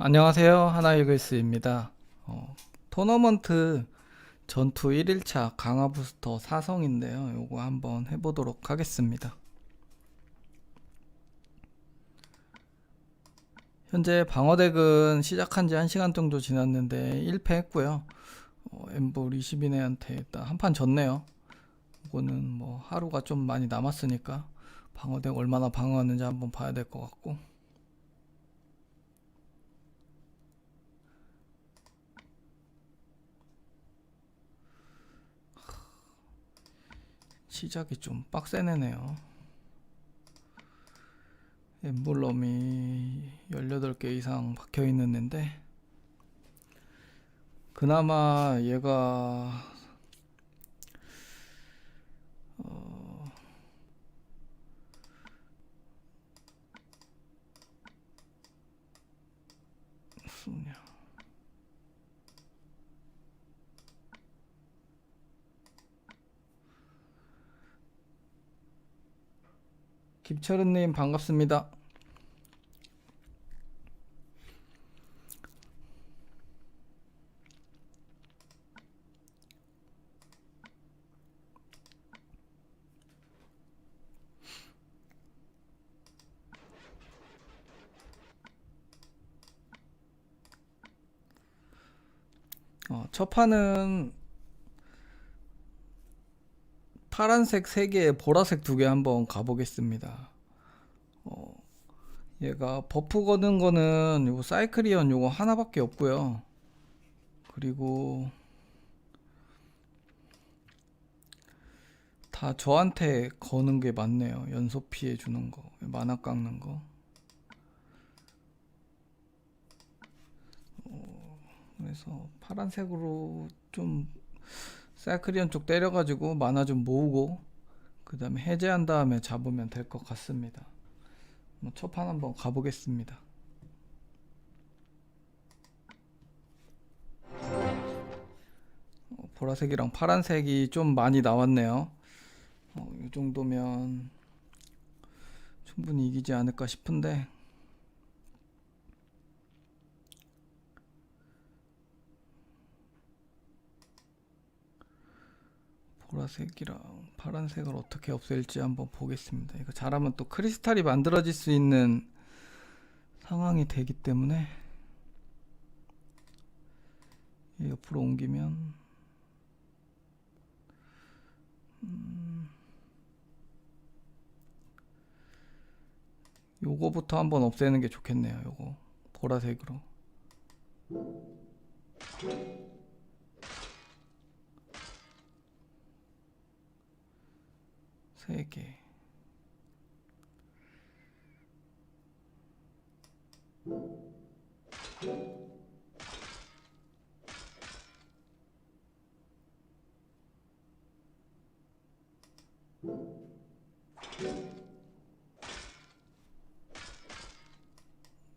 안녕하세요. 하나이글스입니다. 어, 토너먼트 전투 1일차 강화 부스터 4성인데요. 요거 한번 해보도록 하겠습니다. 현재 방어덱은 시작한 지 1시간 정도 지났는데 1패 했고요. 어, 엠볼 20인애한테 일단 한판 졌네요. 이거는 뭐 하루가 좀 많이 남았으니까 방어덱 얼마나 방어하는지 한번 봐야 될 것 같고 시작이 좀 빡세네네요. 엠블럼이 18개 이상 박혀 있는 앤데 그나마 얘가 어, 무슨냐 김철은님 반갑습니다. 어, 첫 판은 파란색 3개, 보라색 2개 한번 가보겠습니다. 어, 얘가 버프 거는 거는 요거 사이클리언 요거 하나밖에 없고요. 그리고 다 저한테 거는 게 많네요. 연속 피해 주는 거, 만화 깎는 거. 어, 그래서 파란색으로 좀 사이클리언 쪽 때려가지고 만화 좀 모으고 그 다음에 해제한 다음에 잡으면 될 것 같습니다. 뭐 첫판 한번 가보겠습니다. 어, 보라색이랑 파란색이 좀 많이 나왔네요. 어, 이 정도면 충분히 이기지 않을까 싶은데 보라색이랑 파란색을 어떻게 없앨지 한번 보겠습니다. 이거 잘하면 또 크리스탈이 만들어질 수 있는 상황이 되기 때문에 얘 옆으로 옮기면 음, 요거부터 한번 없애는 게 좋겠네요. 요거 보라색으로 세 개.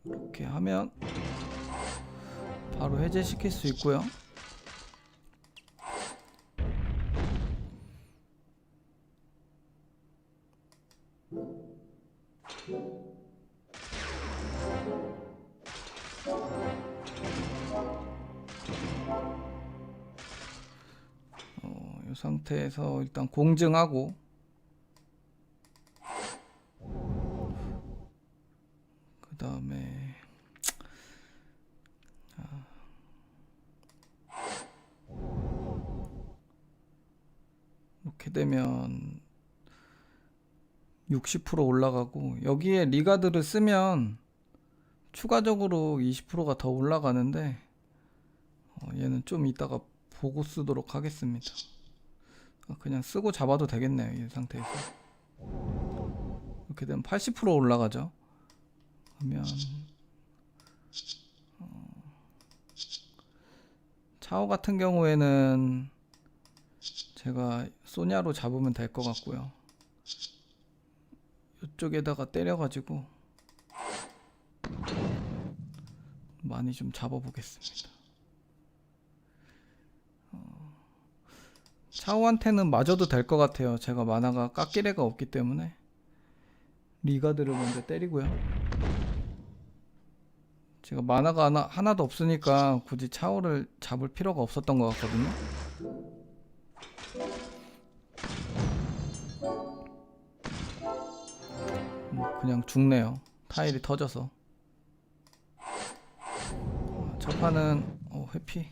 이렇게 하면 바로 해제시킬 수 있고요. 어, 이 상태에서 일단 공증하고 그 다음에 이렇게 되면 60% 올라가고 여기에 리가드를 쓰면 추가적으로 20%가 더 올라가는데 어, 얘는 좀 이따가 보고 쓰도록 하겠습니다. 아, 그냥 쓰고 잡아도 되겠네요. 이 상태에서. 이렇게 되면 80% 올라가죠. 그러면 어, 차오 같은 경우에는 제가 소냐로 잡으면 될 것 같고요. 이쪽에다가 때려가지고 많이 좀 잡아보겠습니다. 어, 차오한테는 맞아도 될 것 같아요. 제가 만화가 깎일 애가 없기 때문에 리가드를 먼저 때리고요. 제가 만화가 하나, 하나도 없으니까 굳이 차오를 잡을 필요가 없었던 것 같거든요. 그냥 죽네요. 타일이 터져서. 어, 첫 판은 어, 회피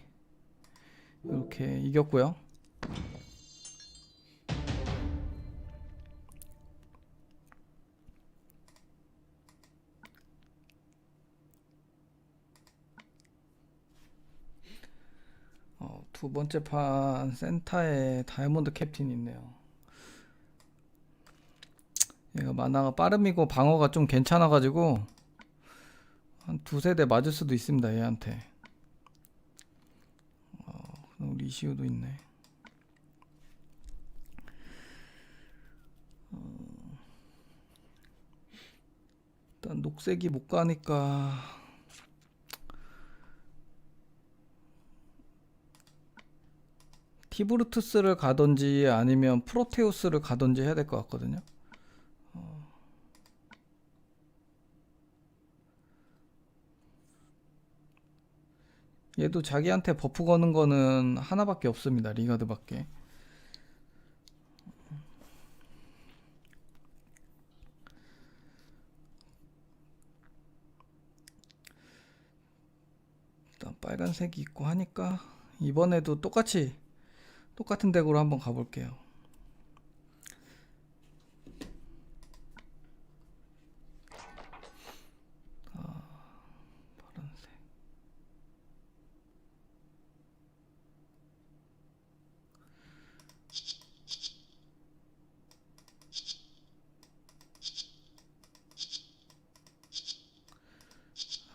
이렇게 이겼고요. 어, 두 번째 판 센터에 다이아몬드 캡틴이 있네요. 얘가 만화가 빠름이고 방어가 좀 괜찮아가지고 한 두세 대 맞을 수도 있습니다. 얘한테. 어, 리시우도 있네. 어, 일단 녹색이 못 가니까 티브루투스를 가든지 아니면 프로테우스를 가든지 해야 될 것 같거든요. 얘도 자기한테 버프 거는 거는 하나밖에 없습니다. 리가드밖에. 일단 빨간색이 있고 하니까 이번에도 똑같이 똑같은 덱으로 한번 가볼게요. 아, 파란색.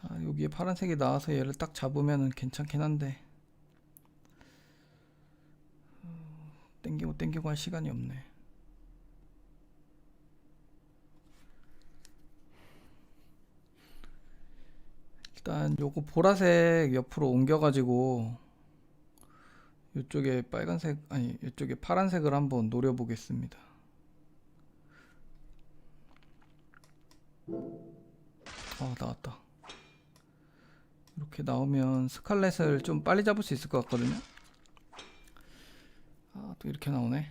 아, 여기에 파란색이 나와서 얘를 딱 잡으면 괜찮긴 한데 땡기고 땡기고 할 시간이 없네. 일단 요거 보라색 옆으로 옮겨가지고 이쪽에 빨간색 아니 이쪽에 파란색을 한번 노려보겠습니다. 어 나왔다. 이렇게 나오면 스칼렛을 좀 빨리 잡을 수 있을 것 같거든요. 아, 또 이렇게 나오네.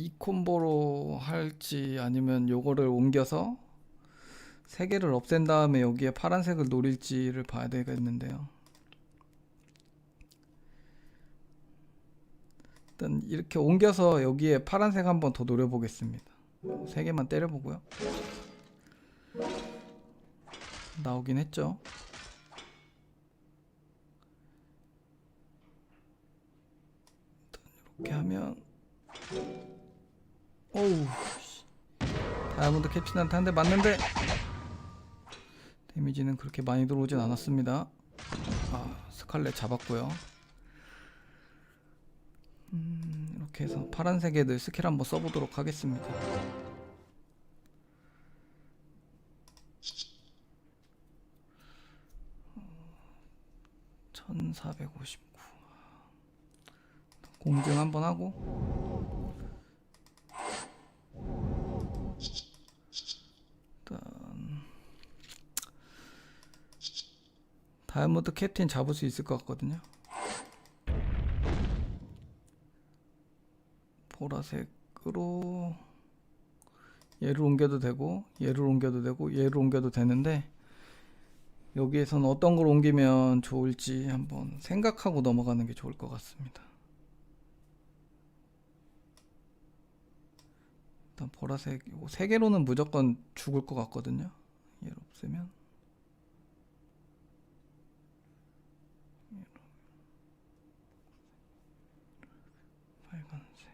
이 콤보로 할지 아니면 요거를 옮겨서 세 개를 없앤 다음에 여기에 파란색을 노릴지를 봐야 되겠는데요. 일단 이렇게 옮겨서 여기에 파란색 한번 더 노려보겠습니다. 세 개만 때려보고요. 나오긴 했죠. 이렇게 하면 오우 씨. 다이아몬드 캡틴한테 한 대 맞는데 데미지는 그렇게 많이 들어오진 않았습니다 아 스칼렛 잡았고요 음, 이렇게 해서 파란색 애들 스킬 한번 써보도록 하겠습니다. 1459 공증 한번 하고. 일단 다이아몬드 캡틴 잡을 수 있을 것 같거든요 보라색으로 얘를 옮겨도 되고 얘를 옮겨도 되고 얘를 옮겨도 되는데 여기에선 어떤 걸 옮기면 좋을지 한번 생각하고 넘어가는 게 좋을 것 같습니다. 일단 보라색 이거 세 개로는 무조건 죽을 것 같거든요. 얘를 없애면 빨간색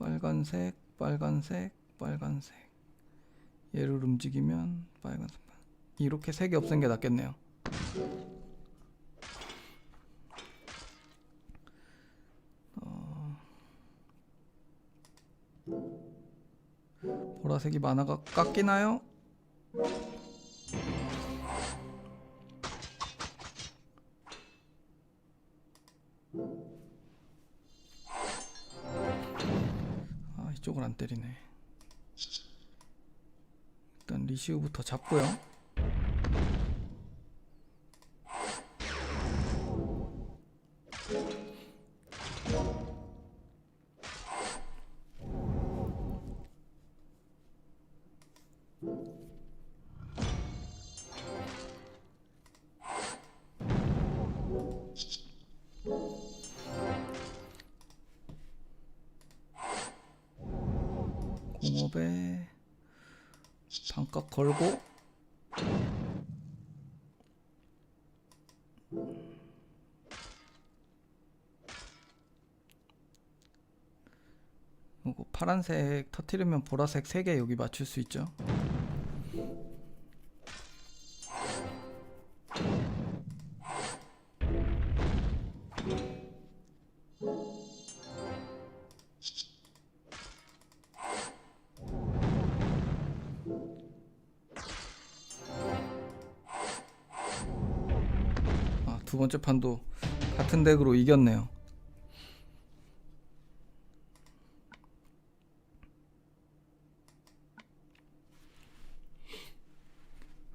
빨간색 빨간색 빨간색 얘를 움직이면 빨간색 이렇게 세개 없앤 게 낫겠네요. 보라색이 만화가 깎이나요? 이쪽을 안 때리네. 일단 리시우부터 잡고요. 걸고. 파란색 터트리면 보라색 3개 여기 맞출 수 있죠 판도 같은 덱으로 이겼네요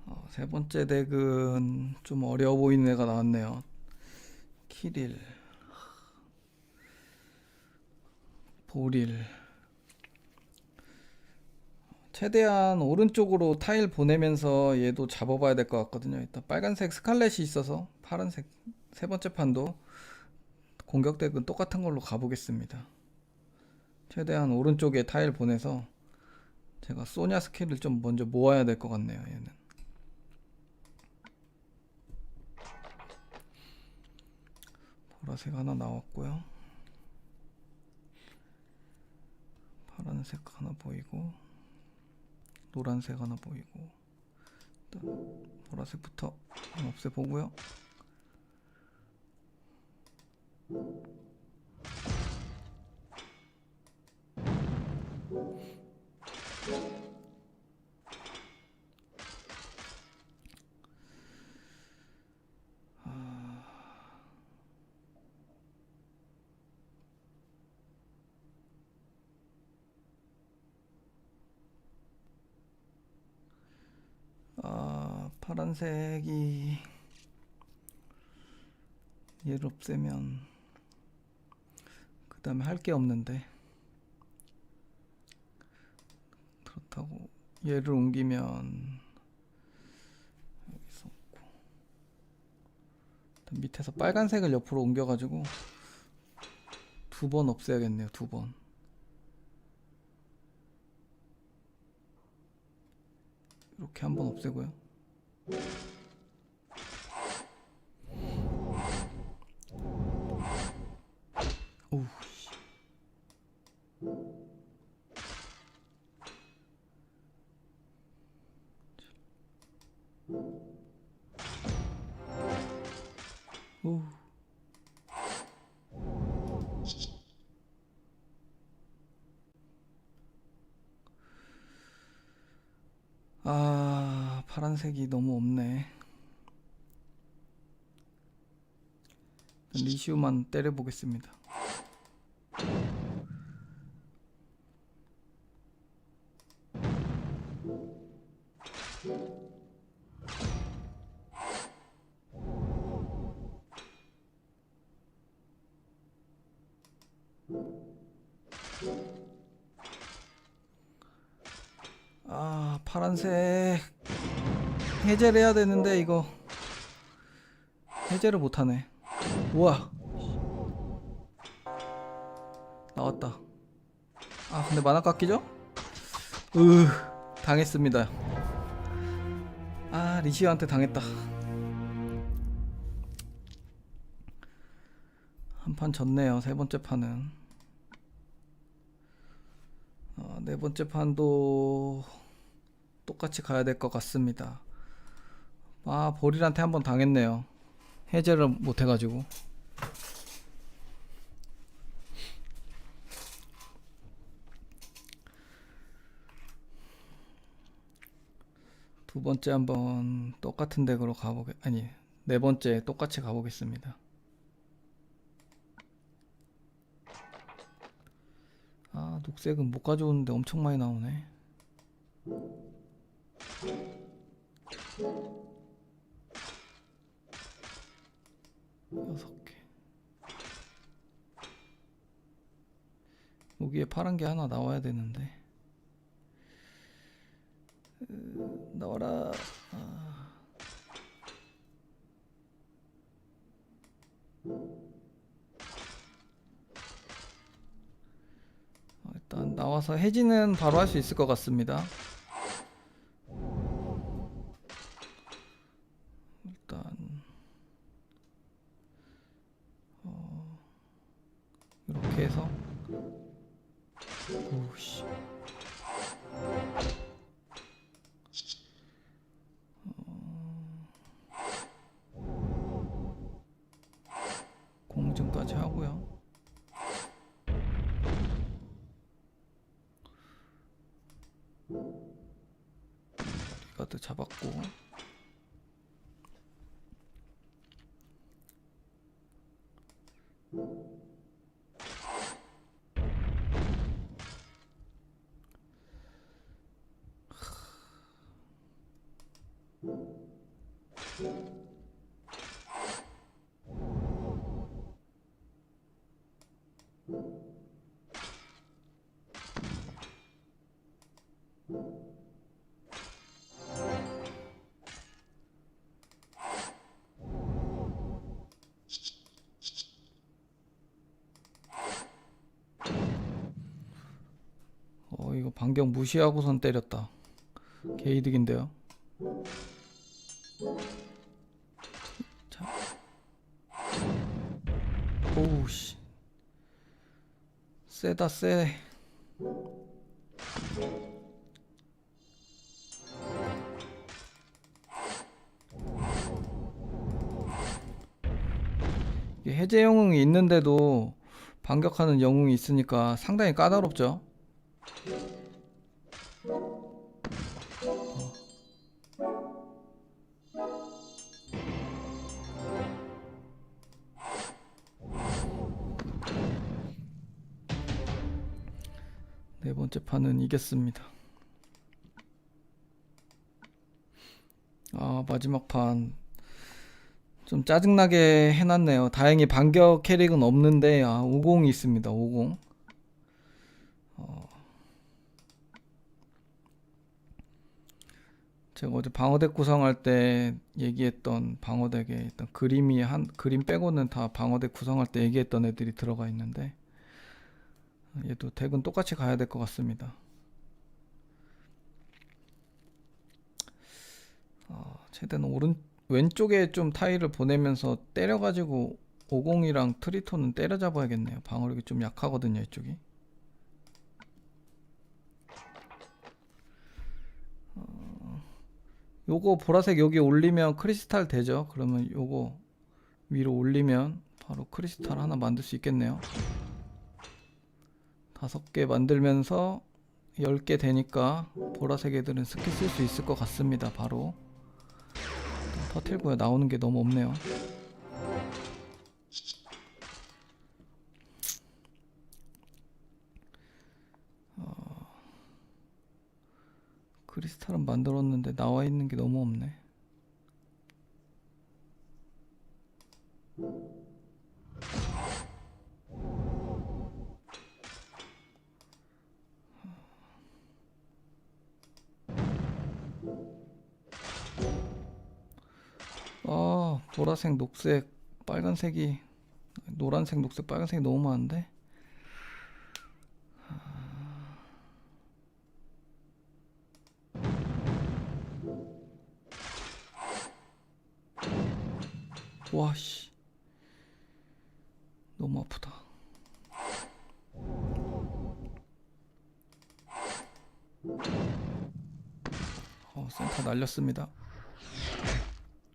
어, 세 번째 덱은 좀 어려워 보이는 애가 나왔네요. 키릴, 보릴. 최대한 오른쪽으로 타일 보내면서 얘도 잡아봐야 될 것 같거든요. 일단 빨간색 스칼렛이 있어서 파란색 세 번째 판도 공격 덱은 똑같은 걸로 가보겠습니다. 최대한 오른쪽에 타일 보내서 제가 소냐 스킬을 좀 먼저 모아야 될 것 같네요. 얘는. 보라색 하나 나왔고요. 파란색 하나 보이고 노란색 하나 보이고 보라색부터 없애보고요. 아, 파란색이 그 다음에 할 게 없는데 그렇다고 얘를 옮기면 여기서 일단 밑에서 빨간색을 옆으로 옮겨가지고 두 번 없애야겠네요 두 번. 이렇게 한 번 없애고요. 파란색이 너무 없네. 리시우만 때려보겠습니다. 아, 파란색 해제를 해야 되는데 이거 해제를 못하네. 우와. 나왔다. 아, 근데 만화 깎이죠? 으, 당했습니다. 아, 리시오한테 당했다. 한 판 졌네요. 세 번째 판은. 어, 네 번째 판도 똑같이 가야 될 것 같습니다. 아, 보릴한테 한번 당했네요. 해제를 못 해가지고. 두 번째 한번 똑같은 덱으로 가보게, 아니, 네 번째 똑같이 가보겠습니다. 아, 녹색은 못 가져오는데 엄청 많이 나오네. 여섯 개. 여기에 파란 게 하나 나와야 되는데. 으, 나와라. 아. 어, 일단 나와서 해지는 바로 할 수 있을 것 같습니다. 어이 거 반경 무시하고선 때렸다. 개이득인데요. 자. 오우씨. 세다 세. 이게 해제 영웅이 있는데도 반격하는 영웅이 있으니까 상당히 까다롭죠. 번째 판은 이겼습니다. 아, 마지막 판. 좀 짜증나게 해놨네요. 다행히 반격 캐릭은 없는데, 아, 50이 있습니다. 50. 어. 제가 어제 방어덱 구성할 때 얘기했던 방어덱에 일단 그림이 한, 그림 빼고는 다 방어덱 구성할 때 얘기했던 애들이 들어가 있는데, 얘도 덱은 똑같이 가야 될 것 같습니다. 어, 최대한 오른 왼쪽에 좀 타일을 보내면서 때려가지고 50이랑 트리톤은 때려잡아야겠네요. 방어력이 좀 약하거든요, 이쪽이. 어, 요거 보라색 여기 올리면 크리스탈 되죠? 그러면 요거 위로 올리면 바로 크리스탈 하나 만들 수 있겠네요. 다섯 개 만들면서 10개 되니까 보라색 애들은 스킬 쓸 수 있을 것 같습니다. 바로 터틀고요. 나오는 게 너무 없네요. 어, 크리스탈은 만들었는데 나와 있는 게 너무 없네. 보라색, 녹색, 빨간색이 노란색, 녹색, 빨간색이 너무 많은데. 와, 씨. 너무 아프다. 어, 센터 날렸습니다.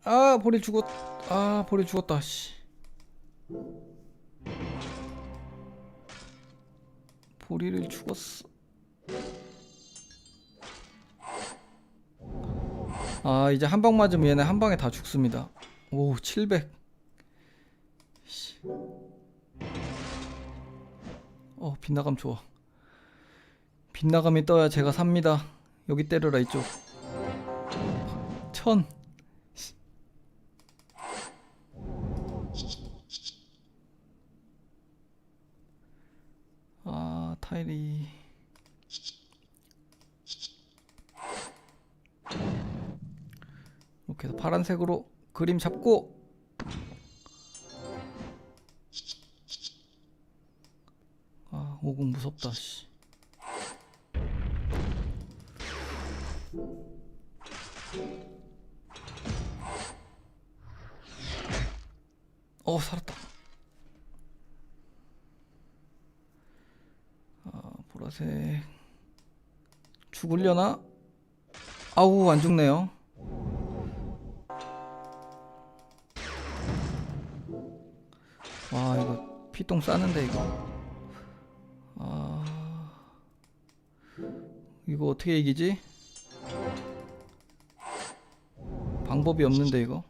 아, 볼이 죽었. 아, 볼이 죽었다. 씨. 보리를 죽었어. 아, 이제 한 방 맞으면 얘네 한 방에 다 죽습니다. 오, 700. 씨. 어, 빗나감 좋아. 빗나감이 떠야 제가 삽니다. 여기 때려라 이쪽. 천. 아 타일이 이렇게 해서 파란색으로 그림 잡고. 아 오공 무섭다 씨. 어 살았다 아 보라 색 죽으려나? 아우 안 죽네요. 와 이거 피똥 싸는데 이거. 아. 이거 어떻게 이기지? 방법이 없는데 이거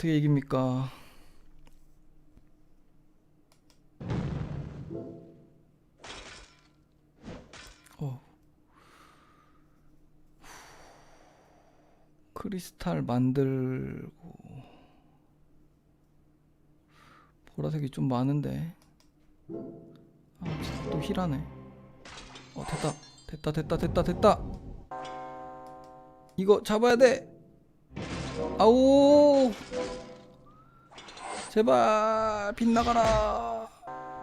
어떻게 이깁니까? 어. 크리스탈 만들고 보라색이 좀 많은데 아, 진짜 또 힐하네. 어 됐다 됐다 됐다 됐다 됐다 이거 잡아야 돼 아우 제발 빗나가라.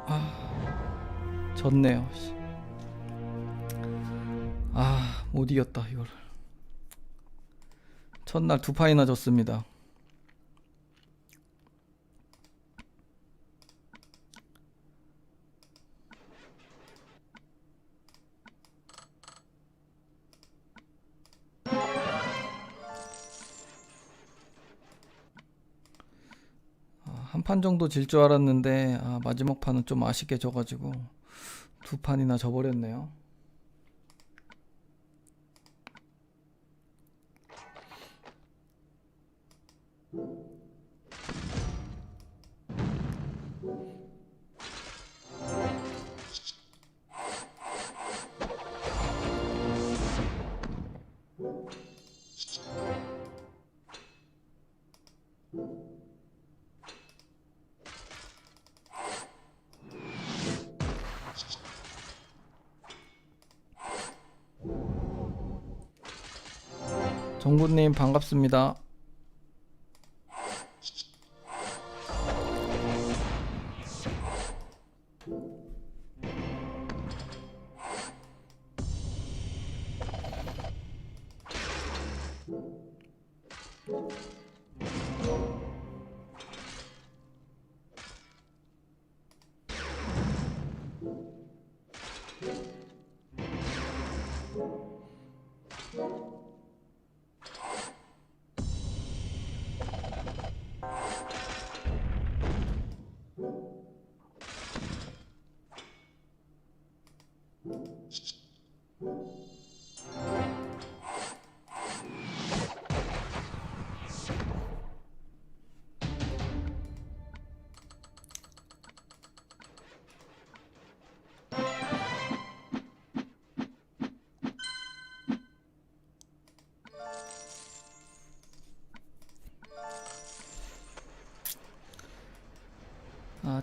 아 졌네요 씨. 아못 이겼다 이거를. 첫날 두 판이나 졌습니다 한 판 정도 질 줄 알았는데 아, 마지막 판은 좀 아쉽게 져가지고 두 판이나 져버렸네요. 반갑습니다.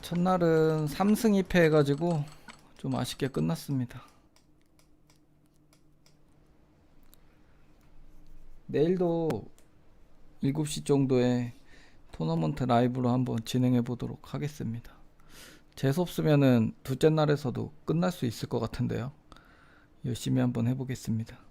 첫날은 3승 2패 해가지고 좀 아쉽게 끝났습니다. 내일도 7시 정도에 토너먼트 라이브로 한번 진행해 보도록 하겠습니다. 재수 없으면은 둘째 날에서도 끝날 수 있을 것 같은데요. 열심히 한번 해보겠습니다.